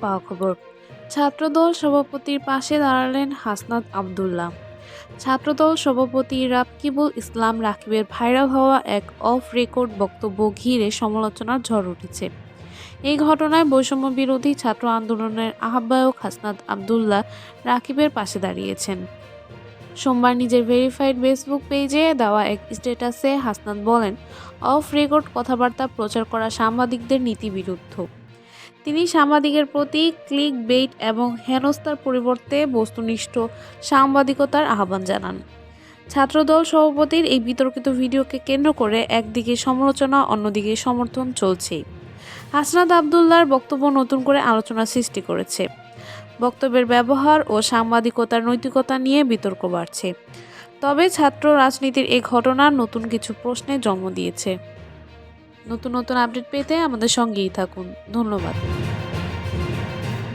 পাওয়া খবর। ছাত্রদল সভাপতির পাশে দাঁড়ালেন হাসনাত আবদুল্লাহ। ছাত্রদল সভাপতি রাবকিবুল ইসলাম রাকিবের ভাইরাল হওয়া এক অফ রেকর্ড বক্তব্য ঘিরে সমালোচনার ঝড় উঠেছে। এই ঘটনায় বৈষম্য বিরোধী ছাত্র আন্দোলনের আহ্বায়ক হাসনাত আবদুল্লাহ রাকিবের পাশে দাঁড়িয়েছেন। সোমবার নিজের ভেরিফাইড ফেসবুক পেজে দেওয়া এক স্ট্যাটাসে হাসনাত বলেন, অফ রেকর্ড কথাবার্তা প্রচার করা সাংবাদিকদের নীতি বিরুদ্ধ তিনি সাংবাদিকের প্রতি ক্লিক বেইট এবং হেনস্থার পরিবর্তে বস্তুনিষ্ঠ সাংবাদিকতার আহ্বান জানান। ছাত্রদল সভাপতির এই বিতর্কিত ভিডিওকে কেন্দ্র করে একদিকে সমালোচনা, অন্যদিকে সমর্থন চলছেই হাসনাত আবদুল্লার বক্তব্য নতুন করে আলোচনা সৃষ্টি করেছে। বক্তব্যের ব্যবহার ও সাংবাদিকতার নৈতিকতা নিয়ে বিতর্ক বাড়ছে। তবে ছাত্র রাজনীতির এই ঘটনা নতুন কিছু প্রশ্নে জন্ম দিয়েছে। নতুন নতুন আপডেট পেতে আমাদের সঙ্গেই থাকুন। ধন্যবাদ।